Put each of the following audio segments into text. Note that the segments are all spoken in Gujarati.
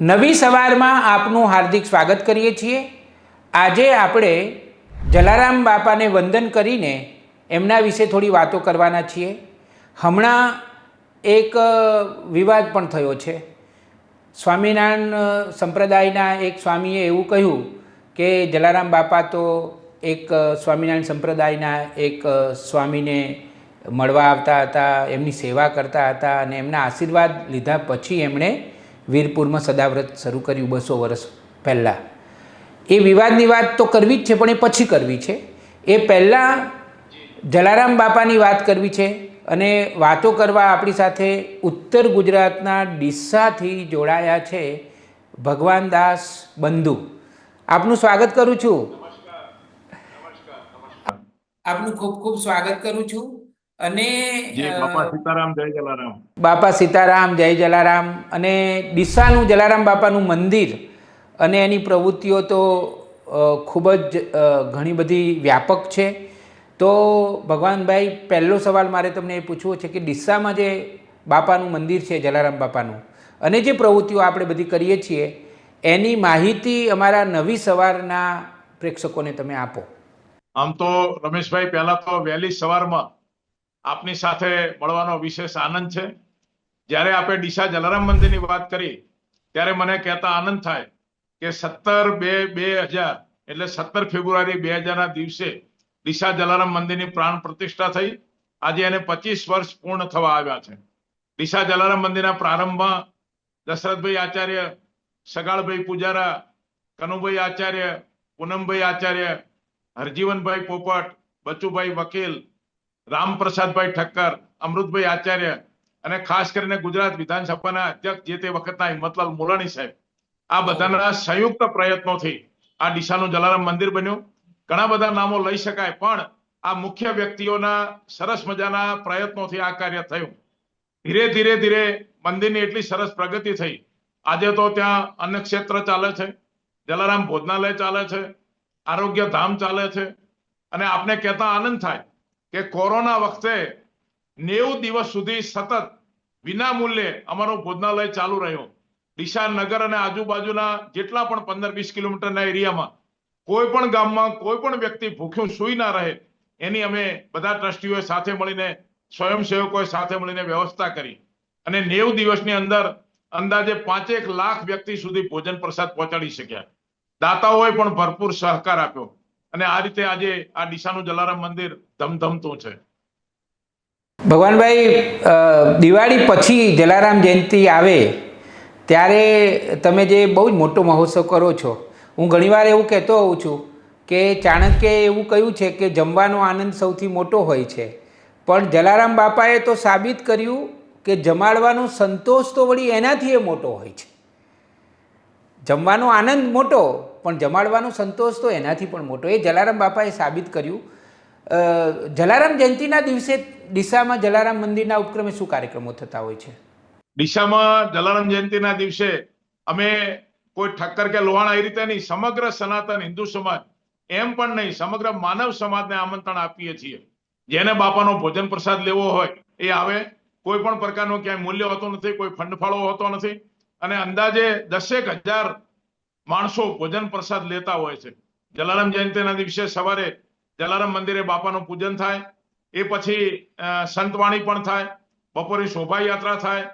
નવી સવારમાં આપનું હાર્દિક સ્વાગત કરીએ છીએ. આજે આપણે જલારામ બાપાને વંદન કરીને એમના વિશે થોડી વાતો કરવાના છીએ. હમણાં એક વિવાદ પણ થયો છે. સ્વામિનારાયણ સંપ્રદાયના એક સ્વામીએ એવું કહ્યું કે જલારામ બાપા તો એક સ્વામિનારાયણ સંપ્રદાયના એક સ્વામીને મળવા આવતા હતા, એમની સેવા કરતા હતા અને એમના આશીર્વાદ લીધા પછી એમણે વીરપુરમાં સદાવ્રત શરૂ કર્યું બસો વર્ષ પહેલાં. એ વિવાદની વાત તો કરવી જ છે, પણ એ પછી કરવી છે. એ પહેલાં જલારામ બાપાની વાત કરવી છે અને વાતો કરવા આપણી સાથે ઉત્તર ગુજરાતના ડીસાથી જોડાયા છે ભગવાન દાસ બંધુ. આપનું સ્વાગત કરું છું. આપનું ખૂબ ખૂબ સ્વાગત કરું છું. અને બાપા સીતારામ જય જલારામ. બાપા સીતારામ જય જલારામ અને ડીસાનું જલારામ બાપાનું મંદિર અને એની પ્રવૃત્તિઓ તો ખૂબ જ ઘણી બધી વ્યાપક છે. તો ભગવાનભાઈ પહેલો સવાલ મારે તમને એ પૂછવો છે કે ડીસામાં જે બાપાનું મંદિર છે જલારામ બાપાનું અને જે પ્રવૃત્તિઓ આપણે બધી કરીએ છીએ એની માહિતી અમારા નવી સવારના પ્રેક્ષકોને તમે આપો. આમ તો રમેશભાઈ પહેલા તો વહેલી સવારમાં આપની સાથે મળવાનો વિશેષ આનંદ છે. જ્યારે આપણે ડીસા જલારામ મંદિરની વાત કરી, ત્યારે મને કહેતા આનંદ થાય કે સત્તર બે બે હજાર, એટલે સત્તર ફેબ્રુઆરી બે હજારના દિવસે ડીસા જલારામ મંદિરની પ્રાણ પ્રતિષ્ઠા થઈ. આજે એને પચીસ વર્ષ પૂર્ણ થવા આવ્યા છે. ડીસા જલારામ મંદિરના પ્રારંભમાં દશરથભાઈ આચાર્ય, સગાળભાઈ પૂજારા, કનુભાઈ આચાર્ય, પૂનમભાઈ આચાર્ય, હરજીવનભાઈ પોપટ, બચુભાઈ વકીલ રામપ્રસાદભાઈ ઠક્કર, અમૃતભાઈ આચાર્ય અને ખાસ કરીને ગુજરાત વિધાનસભાના અધ્યક્ષ જે તે વખતના હિંમતલાલ મોલાણી સાહેબ. આ બધાના સંયુક્ત પ્રયત્નોથી આ ડીસાનું જલારામ મંદિર બન્યું. ઘણા બધા નામો લઈ શકાય, પણ આ મુખ્ય વ્યક્તિઓના સરસ મજાના પ્રયત્નોથી આ કાર્ય થયું. ધીરે ધીરે ધીરે મંદિરની એટલી સરસ પ્રગતિ થઈ. આજે તો ત્યાં અન્ય ક્ષેત્ર ચાલે છે, જલારામ ભોજનાલય ચાલે છે, આરોગ્ય ધામ ચાલે છે, અને આપને કહેતા આનંદ થાય. કે કોરોના વખતે નેવું દિવસ સુધી સતત વિના મૂલ્યે અમારું ભોજનાલય ચાલુ રહ્યું. ડીસા નગર અને આજુબાજુના જેટલા પણ પંદર વીસ કિલોમીટરના એરિયામાં કોઈ પણ ગામમાં કોઈ પણ વ્યક્તિ ભૂખ્યું સૂઈ ના રહે, એની અમે બધા ટ્રસ્ટીઓએ સાથે મળીને, સ્વયંસેવકોએ સાથે મળીને વ્યવસ્થા કરી. અને નેવું દિવસની અંદર અંદાજે પાંચેક લાખ વ્યક્તિ સુધી ભોજન પ્રસાદ પહોંચાડી શક્યા. દાતાઓએ પણ ભરપૂર સહકાર આપ્યો. અને આ રીતે આજે આ ડીસાનું જલારામ મંદિર ધમધમતું છે. ભગવાનભાઈ દિવાળી પછી જલારામ જયંતિ આવે, ત્યારે તમે જે બહુ જ મોટો મહોત્સવ કરો છો, હું ઘણીવાર એવું કહેતો હોઉં છું કે ચાણક્યએ એવું કહ્યું છે કે જમવાનો આનંદ સૌથી મોટો હોય છે. પણ જલારામ બાપાએ તો સાબિત કર્યું કે જમાડવાનો સંતોષ તો વળી એનાથી એ મોટો હોય છે. જમવાનો આનંદ મોટો પણ જમાડવાનો સંતોષ તો એનાથી પણ મોટો. એ જલારામ બાપાએ સાબિત કર્યું. જલારામ જયંતિના દિવસે ડીસામાં જલારામ મંદિરના ઉપક્રમે શું કાર્યક્રમો થતા હોય છે? ડીસામાં જલારામ જયંતિના દિવસે અમે કોઈ ઠક્કર કે લોહાણા એ રીતે નહીં, સમગ્ર સનાતન હિન્દુ સમાજ, એમ પણ નહીં, સમગ્ર માનવ સમાજને આમંત્રણ આપીએ છીએ. જેને બાપાનો ભોજન પ્રસાદ લેવો હોય એ આવે. કોઈ પણ પ્રકારનો ક્યાંય મૂલ્ય હોતો નથી, કોઈ ફંડફાળો હોતો નથી. અને અંદાજે દસેક હજાર માણસો ભોજન પ્રસાદ લેતા હોય છે. જલારામ જયંતિના દિવસે સવારે જલારામ મંદિરે બાપાનું પૂજન થાય, એ પછી સંતવાણી પણ થાય, બપોરે શોભાયાત્રા થાય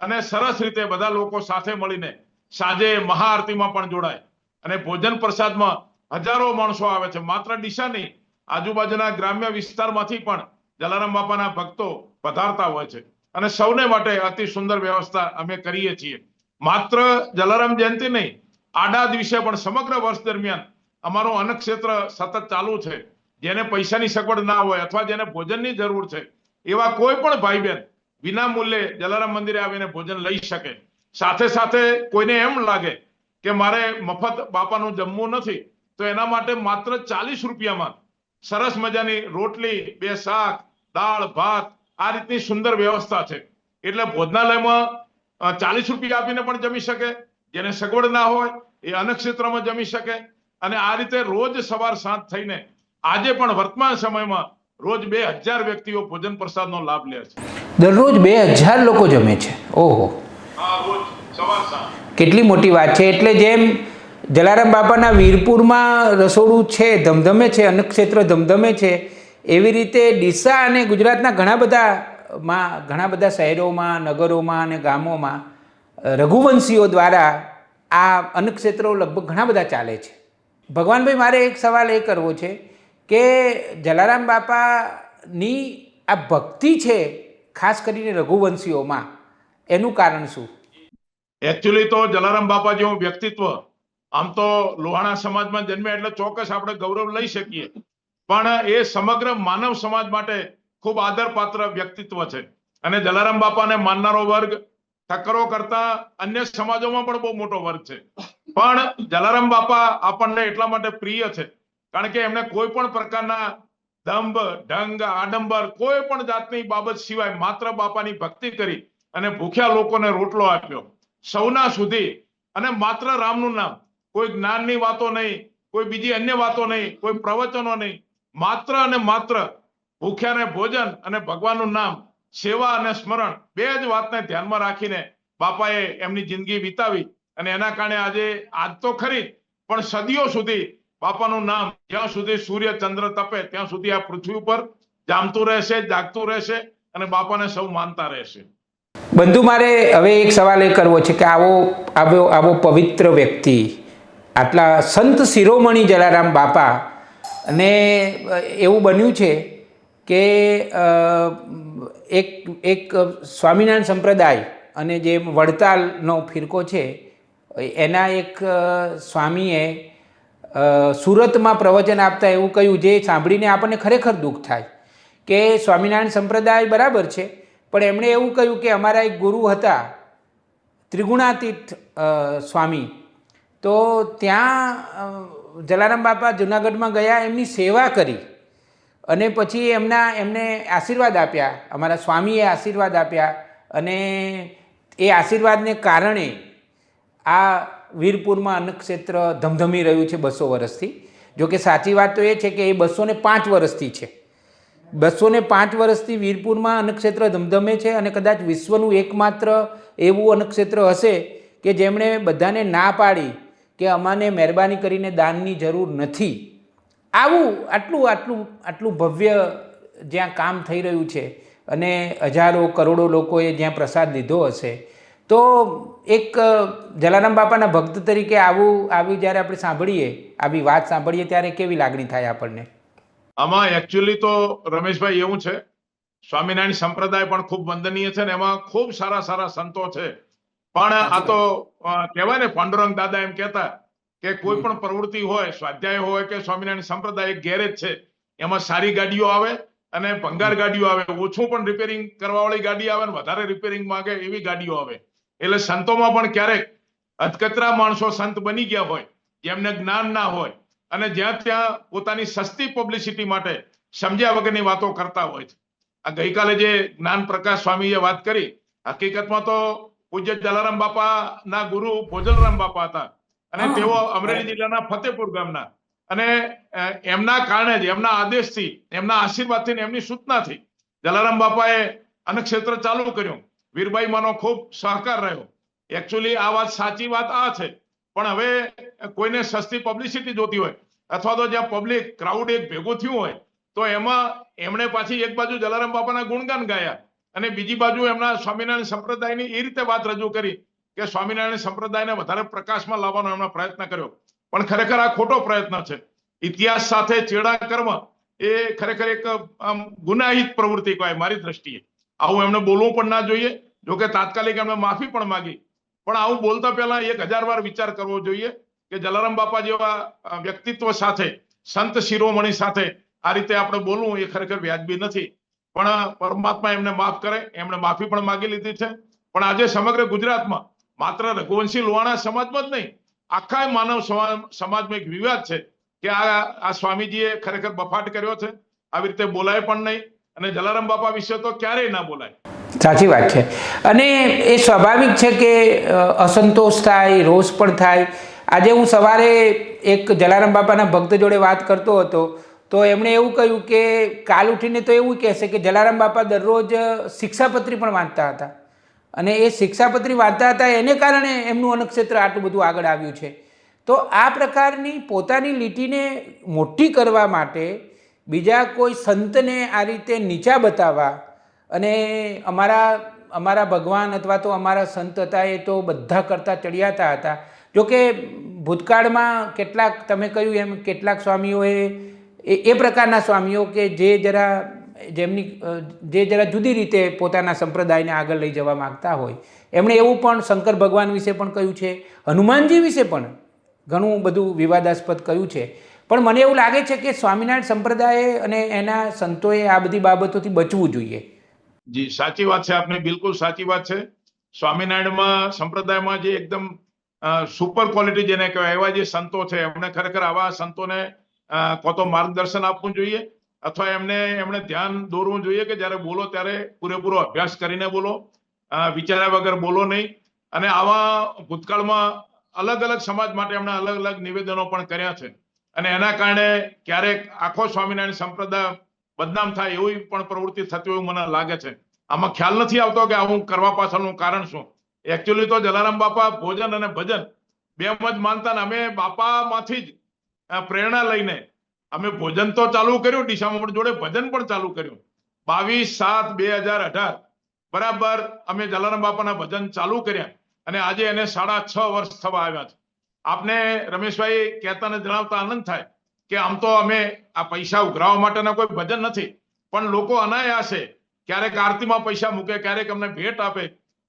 અને સરસ રીતે બધા લોકો સાથે મળીને સાંજે મહાઆરતીમાં પણ જોડાય. અને ભોજન પ્રસાદમાં હજારો માણસો આવે છે. માત્ર ડીસા નહીં, આજુબાજુના ગ્રામ્ય વિસ્તારમાંથી પણ જલારામ બાપાના ભક્તો પધારતા હોય છે. અને સૌને માટે અતિ સુંદર વ્યવસ્થા અમે કરીએ છીએ. માત્ર જલારામ જયંતિ નહીં આડા દિવસે પણ સમગ્ર વર્ષ દરમિયાન અમારું અન્ન ક્ષેત્ર સતત ચાલુ છે. જેને પૈસાની સગવડ ના હોય અથવા જેને ભોજનની જરૂર છે, એવા કોઈ પણ ભાઈ બહેન વિના મૂલ્યે જલારામ મંદિરે આવીને ભોજન લઈ શકે. સાથે સાથે કોઈને એમ લાગે કે મારે મફત બાપાનું જમવું નથી, તો એના માટે માત્ર ચાલીસ રૂપિયામાં સરસ મજાની રોટલી, બે શાક, દાળ, ભાત, આ રીતની સુંદર વ્યવસ્થા છે. એટલે ભોજનાલયમાં ચાલીસ રૂપિયા આપીને પણ જમી શકે જેને સગવડ ના હોય એ અન્ન ક્ષેત્રમાં જમી શકે. અને આ રીતે રોજ સવાર સાંજ થઈને આજે પણ વર્તમાન સમયમાં રોજ બે હજાર વ્યક્તિઓ ભોજન પ્રસાદનો લાભ લે છે. દરરોજ બે હજાર લોકો જમે છે. ઓહો. કેટલી મોટી વાત છે. એટલે જેમ જલારામ બાપાના વીરપુરમાં રસોડું છે ધમધમે છે અન્નક્ષેત્ર ધમધમે છે એવી રીતે ડીસા અને ગુજરાતના ઘણા બધા માં ઘણા બધા શહેરોમાં નગરોમાં અને ગામોમાં રઘુવંશીઓ દ્વારા આ અન્નક્ષેત્રો લગભગ ઘણા બધા ચાલે છે. ભગવાનભાઈ મારે એક સવાલ એ કરવો છે કે જલારામ બાપાની આ ભક્તિ છે, ખાસ કરીને રઘુવંશીઓમાં, એનું કારણ શું? એકચ્યુઅલી તો જલારામ બાપા જેવું વ્યક્તિત્વ, આમ તો લોહાણા સમાજમાં જન્મે એટલે ચોક્કસ આપણે ગૌરવ લઈ શકીએ. પણ એ સમગ્ર માનવ સમાજ માટે ખૂબ આદરપાત્ર વ્યક્તિત્વ છે. અને જલારામ બાપાને માનનારો વર્ગ ઠક્કરો કરતા અન્ય સમાજોમાં પણ બહુ મોટો વર્ગ છે. પણ જલારામ બાપા આપણને એટલા માટે પ્રિય છે, કારણ કે એમને કોઈ પણ પ્રકારના દંભ, ઢંગ, આડંબર, કોઈ પણ જાતની બાબત સિવાય માત્ર બાપાની ભક્તિ કરી અને ભૂખ્યા લોકોને રોટલો આપ્યો. સૌના સુધી અને માત્ર રામનું નામ, કોઈ જ્ઞાનની વાતો નહીં, કોઈ બીજી અન્ય વાતો નહીં, કોઈ પ્રવચનો નહીં. માત્ર અને માત્ર ભૂખ્યાને ભોજન અને ભગવાનનું નામ સેવા અને સ્મરણ બે જ વાતને ધ્યાનમાં રાખીને બાપાએ એમની જિંદગી વિતાવી અને એના કારણે આજે આજ તો ખરી પણ સદીઓ સુધી બાપાનું નામ જ્યાં સુધી સૂર્ય ચંદ્ર તપે ત્યાં સુધી આ પૃથ્વી ઉપર જામતું રહેશે, જાગતું રહેશે અને બાપાને સૌ માનતા રહેશે. બંધુ, મારે હવે એક સવાલ એ કરવો છે કે આવો આવો આવો પવિત્ર વ્યક્તિ, આટલા સંત શિરોમણી જલારામ બાપા અને એવું બન્યું છે કે એક એક સ્વામિનારાયણ સંપ્રદાય અને જે વડતાલનો ફિરકો છે, એના એક સ્વામીએ સુરતમાં પ્રવચન આપતા એવું કહ્યું જે સાંભળીને આપણને ખરેખર દુઃખ થાય. કે સ્વામિનારાયણ સંપ્રદાય બરાબર છે, પણ એમણે એવું કહ્યું કે અમારા એક ગુરુ હતા, ત્રિગુણાતીત સ્વામી. તો ત્યાં જલારામ બાપા જુનાગઢમાં ગયા, એમની સેવા કરી. અને પછી એમના, એમને આશીર્વાદ આપ્યા. અમારા સ્વામીએ આશીર્વાદ આપ્યા અને એ આશીર્વાદને કારણે આ વીરપુરમાં અન્નક્ષેત્ર ધમધમી રહ્યું છે બસો વર્ષથી. જો કે સાચી વાત તો એ છે કે એ બસો ને પાંચ વર્ષથી છે. બસો ને પાંચ વર્ષથી વીરપુરમાં અન્નક્ષેત્ર ધમધમે છે અને કદાચ વિશ્વનું એકમાત્ર એવું અન્નક્ષેત્ર હશે કે જેમણે બધાને ના પાડી કે અમાને મહેરબાની કરીને દાનની જરૂર નથી. આવું આટલું આટલું આટલું ભવ્ય જ્યાં કામ થઈ રહ્યું છે અને હજારો કરોડો લોકોએ જ્યાં પ્રસાદ લીધો હશે, તો એક જલારામ બાપાના ભક્ત તરીકે આવું, આવી જ્યારે આપણે સાંભળીએ, આવી વાત સાંભળીએ, ત્યારે કેવી લાગણી થાય આપણને? આમાં એકચ્યુઅલી તો રમેશભાઈ એવું છે, સ્વામિનારાયણ સંપ્રદાય પણ ખૂબ વંદનીય છે ને એમાં ખૂબ સારા સારા સંતો છે. પણ આ તો કહેવાય ને, પાંડુરંગ દાદા એમ કહેતા કે કોઈ પણ પ્રવૃત્તિ હોય સ્વાધ્યાય હોય કે સ્વામિનારાયણ સંપ્રદાય ગેરેજ છે. એમાં સારી ગાડીઓ આવે અને ભંગાર ગાડીઓ આવે. ઓછું પણ રિપેરિંગ કરવા વાળી ગાડી આવે ને વધારે રિપેરિંગ માંગે એવી ગાડીઓ આવે. એટલે સંતોમાં પણ ક્યારેક અધકતરા માણસો સંત બની ગયા હોય જેમને જ્ઞાન ના હોય અને જ્યાં ત્યાં પોતાની સસ્તી પબ્લિસિટી માટે સમજ્યા વગરની વાતો કરતા હોય છે. આ ગઈકાલે જે જ્ઞાન પ્રકાશ સ્વામીએ વાત કરી હકીકતમાં તો પૂજ્ય જલારામ બાપા ના ગુરુ ભોજલરામ બાપા હતા. અને તેઓ અમરેલી જિલ્લાના ફતેપુર ગામના. અને એમના કારણે જ એમના આદેશથી એમના આશીર્વાદથી એમની સૂચનાથી જલારામ બાપાએ અન્નક્ષેત્ર ચાલુ કર્યું. વીરબાઈમાંનો ખૂબ સહકાર રહ્યો. એકચ્યુઅલી આ વાત સાચી વાત આ છે. પણ હવે કોઈને સસ્તી પબ્લિસિટી જોતી હોય અથવા તો જ્યાં પબ્લિક ક્રાઉડ એક ભેગું થયું હોય તો એમાં એમણે પાછી એક બાજુ જલારામ બાપાના ગુણગાન ગાયા. અને બીજી બાજુ એમના સ્વામિનારાયણ સંપ્રદાયની એ રીતે વાત રજૂ કરી કે સ્વામિનારાયણ સંપ્રદાયને વધારે પ્રકાશમાં લાવવાનો એમણે પ્રયત્ન કર્યો. પણ ખરેખર આ ખોટો પ્રયત્ન છે. ઇતિહાસ સાથે ચેડા કર્મ એ ખરેખર એક ગુનાહિત પ્રવૃત્તિ કહેવાય મારી દ્રષ્ટિએ. આવું એમને બોલવું પણ ના જોઈએ. જોકે તાત્કાલિક એમને માફી પણ માંગી. પણ આવું બોલતા પહેલા એક હજાર વાર વિચાર કરવો જોઈએ કે જલારામ બાપા જેવા વ્યક્તિત્વ સાથે, સંત શિરોમણી સાથે આ રીતે આપણે બોલવું એ ખરેખર વ્યાજબી નથી. પણ પરમાત્મા એમને માફ કરે. એમણે માફી પણ માંગી લીધી છે. પણ આજે સમગ્ર ગુજરાતમાં માત્ર રઘુવંશી લોહાણા સમાજમાં જ નહીં, આખા માનવ સમાજ- સમાજમાં એક વિવાદ છે કે આ આ સ્વામીજીએ ખરેખર બફાટ કર્યો છે, આવી રીતે બોલાય પણ નહીં અને જલારામ બાપા વિશે તો ક્યારેય ના બોલાય. સાચી વાત છે. અને એ સ્વાભાવિક છે કે અસંતોષ થાય, રોષ પણ થાય. આજે હું સવારે એક જલારામ બાપાના ભક્ત જોડે વાત કરતો હતો, તો એમણે એવું કહ્યું કે કાલ ઉઠીને તો એવું કહેશે કે જલારામ બાપા દરરોજ શિક્ષાપત્રી પણ વાંચતા હતા. અને એ શિક્ષાપત્રી વાંચતા હતા, એને કારણે એમનું અન્નક્ષેત્ર આટલું બધું આગળ આવ્યું છે. તો આ પ્રકારની પોતાની લીટીને મોટી કરવા માટે બીજા કોઈ સંતને આ રીતે નીચા બતાવવા અને અમારા અમારા ભગવાન અથવા તો અમારા સંત હતા, એ તો બધા કરતાં ચડિયાતા હતા. જોકે ભૂતકાળમાં કેટલાક, તમે કહ્યું એમ, કેટલાક સ્વામીઓએ, એ એ પ્રકારના સ્વામીઓ કે જે જરા જેમની જે જરા જુદી રીતે પોતાના સંપ્રદાયને આગળ લઈ જવા માગતા હોય. એમણે એવું પણ શંકર ભગવાન વિશે પણ કહ્યું છે, હનુમાનજી વિશે પણ ઘણું બધું વિવાદાસ્પદ કહ્યું છે. પણ મને એવું લાગે છે કે સ્વામિનારાયણ સંપ્રદાયે અને એના સંતોએ આ બધી બાબતોથી બચવું જોઈએ. જી, સાચી વાત છે આપની, બિલકુલ સાચી વાત છે. સ્વામિનારાયણમાં, સંપ્રદાયમાં જે એકદમ સુપર ક્વોલિટી જેને કહેવાય, એવા જે સંતો છે, એમણે ખરેખર આવા સંતોને કોતો માર્ગદર્શન આપવું જોઈએ. અથવા એમને, એમણે ધ્યાન દોરવું જોઈએ કે જ્યારે બોલો ત્યારે પૂરેપૂરો અભ્યાસ કરીને બોલો વિચાર્યા વગર બોલો નહીં. અને આવા ભૂતકાળમાં અલગ અલગ સમાજ માટે એમણે અલગ અલગ નિવેદનો પણ કર્યા છે. અને એના કારણે ક્યારેક આખો સ્વામિનારાયણ સંપ્રદાય બદનામ થાય એવી પણ પ્રવૃત્તિ થતી હોય મને લાગે છે. આમાં ખ્યાલ નથી આવતો કે આવું કરવા પાછળનું કારણ શું. એકચ્યુઅલી તો જલારામ બાપા ભોજન અને ભજન બે જ માનતા અમે બાપામાંથી જ પ્રેરણા લઈને અમે ભોજન તો ચાલુ કર્યું, ડીસામાં જોડે ભજન પણ ચાલુ કર્યું. બાવીસ સાત બે હજાર અઢાર. બરાબર, અમે જલારામ બાપાના ભજન ચાલુ કર્યા અને આજે એને સાડા છ વર્ષ થવા આવ્યા છે. આપને રમેશભાઈ કહેતા જણાવતા આનંદ થાય કે આમ તો અમે આ પૈસા ઉઘરાવવા માટેના કોઈ ભજન નથી, પણ લોકો અનાયાસે ક્યારેક આરતીમાં પૈસા મૂકે, ક્યારેક અમને ભેટ આપે.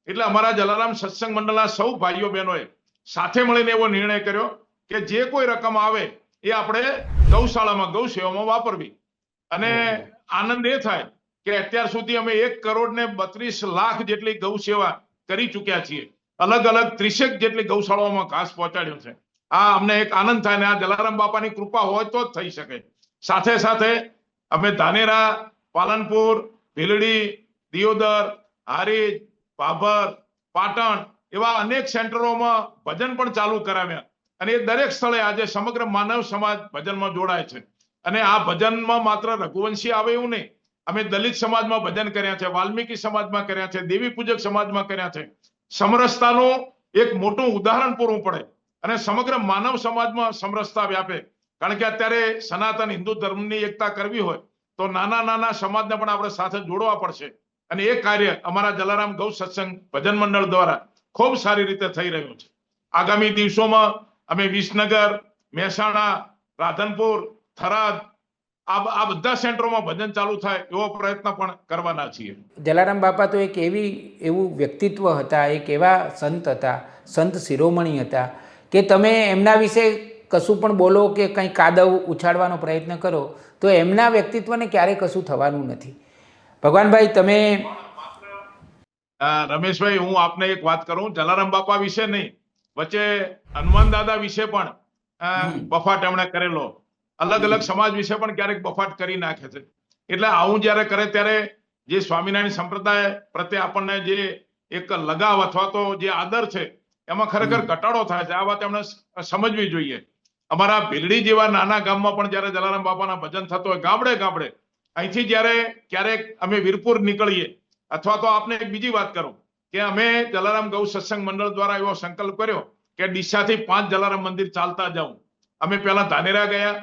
એટલે અમારા જલારામ સત્સંગ મંડળના સૌ ભાઈઓ બહેનોએ સાથે મળીને એવો નિર્ણય કર્યો કે જે કોઈ રકમ આવે એ આપણે ગૌશાળામાં ગૌ સેવામાં વાપરવી. અને આનંદ એ થાય કે અત્યાર સુધી અમે એક કરોડ ને બત્રીસ લાખ જેટલી ગૌ સેવા કરી ચૂક્યા છીએ. અલગ અલગ ત્રીસેક જેટલી ગૌશાળાઓમાં ઘાસ પહોંચાડ્યું છે. આ અમને એક આનંદ થાય ને આ જલારામ બાપાની કૃપા હોય તો જ થઈ શકે. સાથે સાથે અમે ધાનેરા પાલનપુર ભીલડી દિયોદર હારીજ ભાભર પાટણ એવા અનેક સેન્ટરોમાં ભજન પણ ચાલુ કરાવ્યા. અને એ દરેક સ્થળે આજે સમગ્ર માનવ સમાજ ભજનમાં જોડાય છે. અને આ ભજનમાં માત્ર રઘુવંશી આવે એવું નહીં. અમે દલિત સમાજમાં ભજન કર્યા છે, વાલ્મીકી સમાજમાં કર્યા છે, દેવી પૂજક સમાજમાં કર્યા છે. સમરસતાનું એક મોટું ઉદાહરણ પૂરું પડે અને સમગ્ર માનવ સમાજમાં સમરસતા વ્યાપે. કારણ કે અત્યારે સનાતન હિન્દુ ધર્મની એકતા કરવી હોય તો નાના નાના સમાજને પણ આપણે સાથે જોડવા પડશે. અને એ કાર્ય અમારા જલારામ ગૌ સત્સંગ ભજન મંડળ દ્વારા ખૂબ સારી રીતે થઈ રહ્યું છે. આગામી દિવસોમાં અમે વિસનગર મહેસાણા રાધનપુર થરાદ આ બધા સેન્ટરોમાં ભજન ચાલુ થાય એવો પ્રયત્ન પણ કરવાના છીએ. જલારામ બાપા તો એક એવી એવું વ્યક્તિત્વ હતા એક એવા સંત હતા સંત શિરોમણી હતા કે તમે એમના વિશે કશું પણ બોલો કે કંઈ કાદવ ઉછાળવાનો પ્રયત્ન કરો તો એમના વ્યક્તિત્વને ક્યારેય કશું થવાનું નથી. ભગવાનભાઈ તમે રમેશભાઈ હું આપને એક વાત કરું જલારામ બાપા વિશે નહીં વચ્ચે હનુમાન દાદા વિશે પણ બફાટ એમણે કરેલો. અલગ અલગ સમાજ વિશે પણ ક્યારેક બફાટ કરી નાખે છે. એટલે આવું જ્યારે કરે ત્યારે જે સ્વામિનારાયણ સંપ્રદાય પ્રત્યે આપણને જે એક લગાવ અથવા તો જે આદર છે એમાં ખરેખર ઘટાડો થાય છે. આ વાત એમણે સમજવી જોઈએ. અમારા ભીલડી જેવા નાના ગામમાં પણ જ્યારે જલારામ બાપાના ભજન થતો હોય ગામડે ગામડે અહીંથી જ્યારે ક્યારેક અમે વીરપુર નીકળીએ અથવા તો આપને એક બીજી વાત કરું. કે અમે જલારામ ગૌ સત્સંગ મંડળ દ્વારા એવો સંકલ્પ કર્યો કે ડીસાથી પાંચ જલારામ મંદિર ચાલતા જાઉં. અમે પહેલા ધાનેરા ગયા,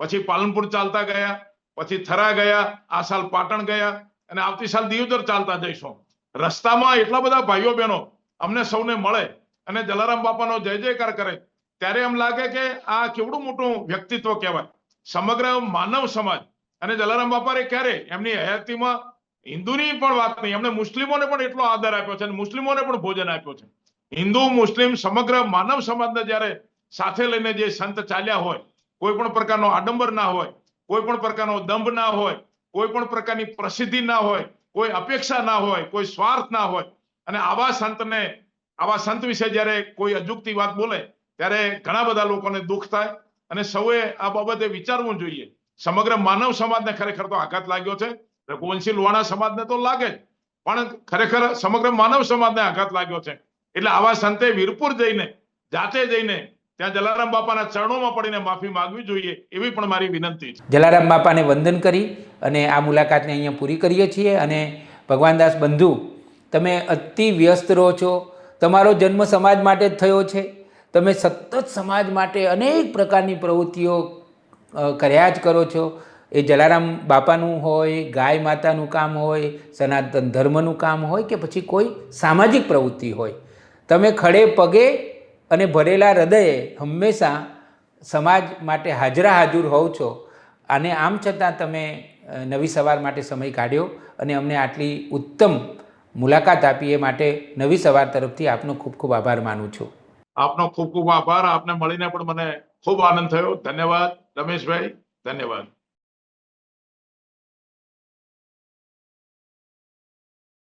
પછી પાલનપુર ચાલતા ગયા, પછી થરા ગયા, આ સાલ પાટણ ગયા, અને આવતી સાલ દિયોદર ચાલતા જઈશું. રસ્તામાં એટલા બધા ભાઈઓ બહેનો, અમને સૌને મળે અને જલારામ બાપાનો જય જયકાર કરે. ત્યારે એમ લાગે કે આ કેવડું મોટું વ્યક્તિત્વ કહેવાય. સમગ્ર માનવ સમાજ અને જલારામ બાપાએ ક્યારે એમની હયાતીમાં હિન્દુની પણ વાત નહીં, એમણે મુસ્લિમોને પણ એટલો આદર આપ્યો છે અને મુસ્લિમોને પણ ભોજન આપ્યો છે. હિન્દુ, મુસ્લિમ સમગ્ર માનવ સમાજને જ્યારે સાથે લઈને જે સંત ચાલ્યા હોય, કોઈ પણ પ્રકારનો આડંબર ના હોય, કોઈ પણ પ્રકારનો દંભ ના હોય, કોઈ પણ પ્રકારની પ્રસિદ્ધિ ના હોય, કોઈ અપેક્ષા ના હોય, કોઈ સ્વાર્થ ના હોય, અને આવા સંતને, આવા સંત વિશે જ્યારે કોઈ અજુકતી વાત બોલે, ત્યારે ઘણા બધા લોકોને દુઃખ થાય અને સૌએ આ બાબતે વિચારવું જોઈએ. સમગ્ર માનવ સમાજને ખરેખર તો આઘાત લાગ્યો છે. રઘુવંશી લોહાણા સમાજને તો લાગે જ. પણ ખરેખર સમગ્ર માનવ સમાજને આઘાત લાગ્યો છે. એટલે આવા સંતે વીરપુર જઈને, જાતે જઈને ત્યાં જલારામ બાપાના ચરણોમાં પડીને માફી માંગવી જોઈએ એવી પણ મારી વિનંતી છે. જલારામ બાપાને વંદન કરી અને આ મુલાકાતને અહીંયા પૂરી કરીએ છીએ અને ભગવાનદાસ બંધુ, તમે અતિ વ્યસ્ત રહો છો. તમારો જન્મ સમાજ માટે જ થયો છે. તમે સતત સમાજ માટે અનેક પ્રકારની પ્રવૃત્તિઓ કર્યા જ કરો છો. એ જલારામ બાપાનું હોય, ગાય માતાનું કામ હોય, સનાતન ધર્મનું કામ હોય કે પછી કોઈ સામાજિક પ્રવૃત્તિ હોય. તમે ખડે પગે અને ભરેલા હૃદયે હંમેશા સમાજ માટે હાજરા હાજર હોવ છો. અને આમ છતાં તમે નવી સવાર માટે સમય કાઢ્યો અને અમને આટલી ઉત્તમ મુલાકાત આપી એ માટે નવી સવાર તરફથી આપનો ખૂબ ખૂબ આભાર માનું છું. આપનો ખૂબ ખૂબ આભાર. આપને મળીને પણ મને ખૂબ આનંદ થયો. ધન્યવાદ. રમેશભાઈ, ધન્યવાદ.